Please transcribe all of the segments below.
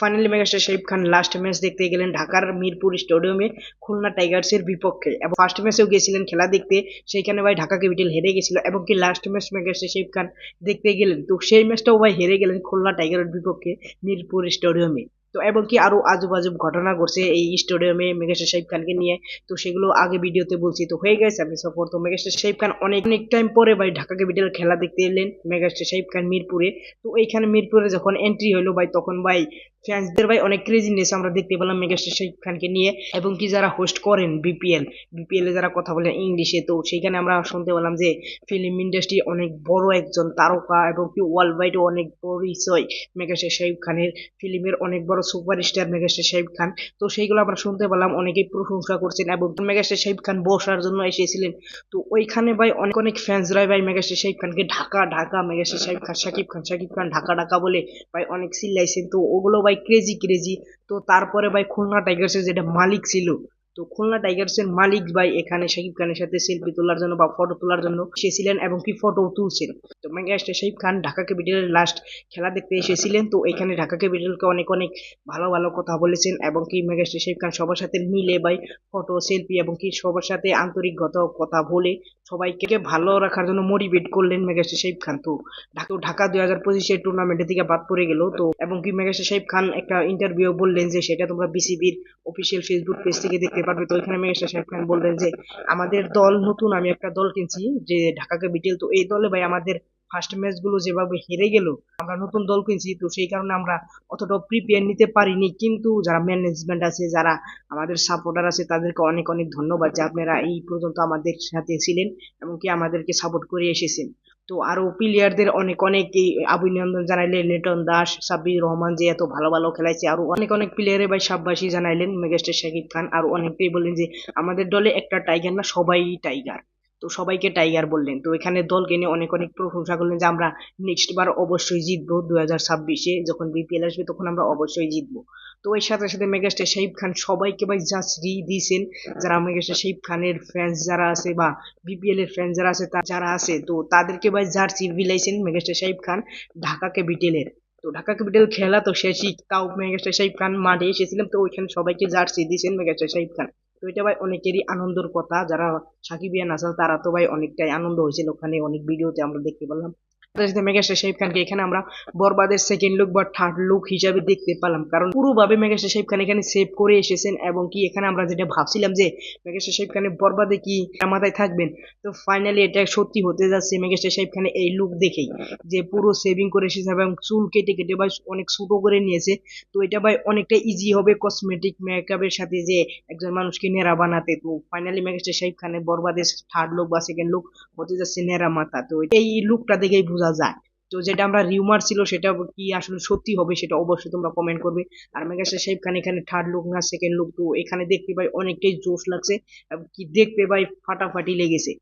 Finally megastar Shakib Khan. Last match দেখতে গেলেন ঢাকার মিরপুর স্টেডিয়ামে খুলনা টাইগার্সের বিপক্ষে। এবং ফার্স্ট ম্যাচেও গেছিলেন খেলা দেখতে। সেইখানে ভাই ঢাকা ক্যাপিটাল হেরে গেছিল। এবং কি last match megastar Shakib Khan দেখতে গেলেন? তো সেই ম্যাচটাও ভাই হেরে গেলেন খুলনা টাইগারের বিপক্ষে মিরপুর স্টেডিয়ামে তো এবং কি আরও আজব আজব ঘটনা ঘটছে এই স্টেডিয়ামে মেগাস্টার শাহিব খানকে নিয়ে। তো সেগুলো আগে ভিডিওতে বলছি। তো হয়ে গেছে আমি সফর তো মেগাস্টার শাহিব খান অনেক অনেক টাইম পরে ভাই ঢাকা ক্যাপিটাল খেলা দেখতে এলেন মেগাস্টার শাহিব খান মিরপুরে। তো এইখানে মিরপুরে যখন এন্ট্রি হলো ভাই, তখন ভাই ফ্যান্সদের ভাই অনেক ক্রেজিনেস আমরা দেখতে পেলাম মেগাস্টার শাহিব খানকে নিয়ে এবং কি যারা হোস্ট করেন বিপিএল বিপিএল যারা কথা বলেন ইংলিশে, তো সেইখানে আমরা শুনতে পেলাম যে ফিল্ম ইন্ডাস্ট্রি অনেক বড় একজন তারকা এবং কি ওয়ার্ল্ড ওয়াইড অনেক পরিচয় মেগাস্টার শাহিব খানের। ফিল্মের অনেক বড় সুপারস্টার মেগাস্টার শাহিব খান। তো সেইগুলো আমরা শুনতে পেলাম, অনেকেই প্রশংসা করছেন এবং মেগাস্টার শাহিব খান বসার জন্য এসেছিলেন। তো ওইখানে ভাই অনেক অনেক ফ্যান্সরাই ভাই মেগাস্টার শাহিব খানকে ঢাকা ঢাকা, মেগাস্টার শাহিব খান, শাকিব খান শাকিব খান, ঢাকা ঢাকা বলে ভাই অনেক চিল্লাইছেন। তো ওগুলো ভাই ক্রেজি ক্রেজি তো তারপরে ভাই খুলনা টাইগার্সের যেটা মালিক ছিল তো খুলনা টাইগার্সের মালিক ভাই এখানে শাকিব খানের সাথে সেলফি তোলার জন্য বা ফটো তোলার জন্য এসেছিলেন এবং কি ফটো তুলছেন? তো মেগাস্টার শাহিব খান ঢাকা ক্যাপিটালের লাস্ট খেলা দেখতে এসেছিলেন। তো এখানে ঢাকা ক্যাপিটালকে অনেক অনেক ভালো ভালো কথা বলেছেন এবং কি মেগাস্টার শাহিব খান সবার সাথে মিলে ভাই ফটো সেলফি এবং কি সবার সাথে আন্তরিকগত কথা বলে সবাইকে ভালো রাখার জন্য মোটিভেট করলেন মেগাস্টার শাহিব খান। তো ঢাকা ঢাকা দুই হাজার পঁচিশের টুর্নামেন্টের থেকে বাদ পড়ে গেল। তো এবং কি মেগাস্টার শাহিব খান একটা ইন্টারভিউ বললেন যে সেটা তোমরা বিসিবির অফিসিয়াল ফেসবুক পেজ থেকে দেখতে পারবে তো এখানে মেগাস্টার শাহিব খান বললেন যে, আমাদের দল নতুন, আমি একটা দল কিনছি, যে ঢাকা ক্যাপিটাল তো এই দলে ভাই আমাদের ফার্স্ট ম্যাচগুলো যেভাবে হেরে গেল, আমরা নতুন দল কিনছি, তো সেই কারণে আমরা অতটা প্রিপেয়ার নিতে পারিনি। কিন্তু যারা ম্যানেজমেন্ট আছে, যারা আমাদের সাপোর্টার আছে, তাদেরকে অনেক অনেক ধন্যবাদ যে আপনারা এই পর্যন্ত আমাদের সাথে ছিলেন এবং কি আমাদেরকে সাপোর্ট করে এসেছেন। তো আরও প্লেয়ারদের অনেক অনেক অভিনন্দন জানাইলেন। লিটন দাস, সাব্বির রহমান যে এত ভালো ভালো খেলাইছে। আরও অনেক অনেক প্লেয়ারে ভাই সাব্বাসী জানাইলেন, মেগাস্টার শাকিব খান। আর অনেকেই বললেন যে, আমাদের দলে একটা টাইগার না, সবাই টাইগার তো সবাইকে টাইগার বললেন। তো এখানে দলকে নিয়ে অনেক অনেক প্রশংসা করলেন যে আমরা নেক্সট বার অবশ্যই জিতবো দু হাজার ছাব্বিশে। যখন বিপিএল আসবে তখন আমরা অবশ্যই জিতবো। তো এর সাথে সাথে মেগাস্টার শাহিব খান সবাইকে ভাই জাস্ট দিয়েছেন। যারা মেগাস্টার শাহিব খানের ফ্যান্স যারা আছে বা বিপিএল এর ফ্যান্স যারা আছে যারা আছে, তো তাদেরকে ভাই জার্সি বিলাইছেন মেগাস্টার শাহিব খান ঢাকা ক্যাপিটালের তো ঢাকা ক্যাপিটাল খেলা তো শেষই। তাও মেগাস্টার শাহিব খান মাঠে এসেছিলাম তো ওইখানে সবাইকে জার্সি দিয়েছেন মেগাস্টার শাহিব খান। তো এটা ভাই অনেকেরই আনন্দের কথা, যারা সাকিবিয়া আছেন তারা তো ভাই অনেকটাই আনন্দ হয়েছিল ওখানে, অনেক ভিডিওতে আমরা দেখতে পেলাম। এখানে আমরা এবং যেটা ভাবছিলাম লুক দেখেই। যে পুরো সেভিং করে এসেছে এবং চুল কেটে কেটে ভাই অনেক ছোট করে নিয়েছে, তো এটা ভাই অনেকটা ইজি হবে কসমেটিক মেকআপের সাথে যে একজন মানুষকে নেড়া বানাতে। তো ফাইনালি মেগাস্টার শাহিব খানের বরবাদের থার্ড লুক বা সেকেন্ড লুক হতে যাচ্ছে নেড়া মাথা। তো এই লুকটা দেখেই বোঝা যায়। তো যেটা আমরা রিউমার ছিল সেটা কি আসলে সত্যি হবে সেটা অবশ্যই তোমরা কমেন্ট করবে। আর মেগাস্টার শাহিব খান এখানে থার্ড লুক না সেকেন্ড লুক তো এখানে দেখতে ভাই অনেকটাই জোশ লাগছে কি দেখতে ভাই ফাটাফাটি লেগেছে।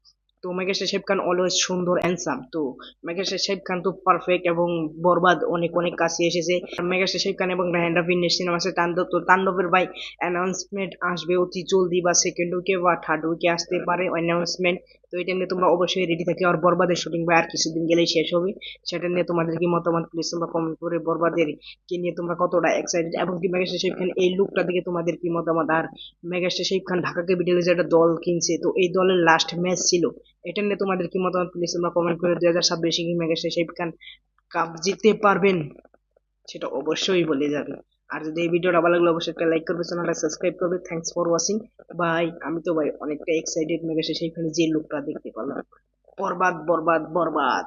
তো মেগাস্টার শাহিব খান অলওয়েজ সুন্দর অ্যান্সাম তো মেগাস্টার শাহিব খান তো পারফেক্ট এবং বরবাদ অনেক অনেক কাছে এসেছে। মেগাস্টার শাহিব খান এবং রাহেন রাফির সিনেমা আছে, তাণ্ডব, তো তাণ্ডবের ভাই অ্যানাউন্সমেন্ট আসবে অতি জলদি বা সেকেন্ড উইকে বা থার্ড উইকে আসতে পারে অ্যানাউন্সমেন্ট তো এটা নিয়ে তোমরা অবশ্যই রেডি থাকি। আর বরবাদের শুটিং ভাই আর কিছুদিন গেলেই শেষ হবে। সেটা নিয়ে তোমাদের কি মতামত প্লিজ তোমরা কমেন্ট করে বরবাদের কে নিয়ে তোমরা কতটা এক্সাইটেড এবং কি মেগাস্টার শাহিব খান এই লুকটা দেখে তোমাদের কি মতামত? আর মেগাস্টার শাহিব খান ঢাকা ক্যাপিটালের যে একটা দল কিনছে, তো এই দলের লাস্ট ম্যাচ ছিল, এটা নিয়ে তোমাদের কি মতামত প্লিজ তোমরা কমেন্ট করে দুই হাজার ছাব্বিশে কি মেগাস্টার শাহিব খান কাপ জিততে পারবেন? সেটা অবশ্যই বলে যাবে। আর যদি এই ভিডিওটা ভালো লাগল, অবশ্যই একটা লাইক করবে চ্যানেলটা সাবস্ক্রাইব করবে। থ্যাংকস ফর ওয়াচিং বাই আমি তো ভাই অনেকটা এক্সাইটেড মেগাস্টার সেইখানে যে লোকটা দেখতে পেলাম। বরবাদ বরবাদ বরবাদ।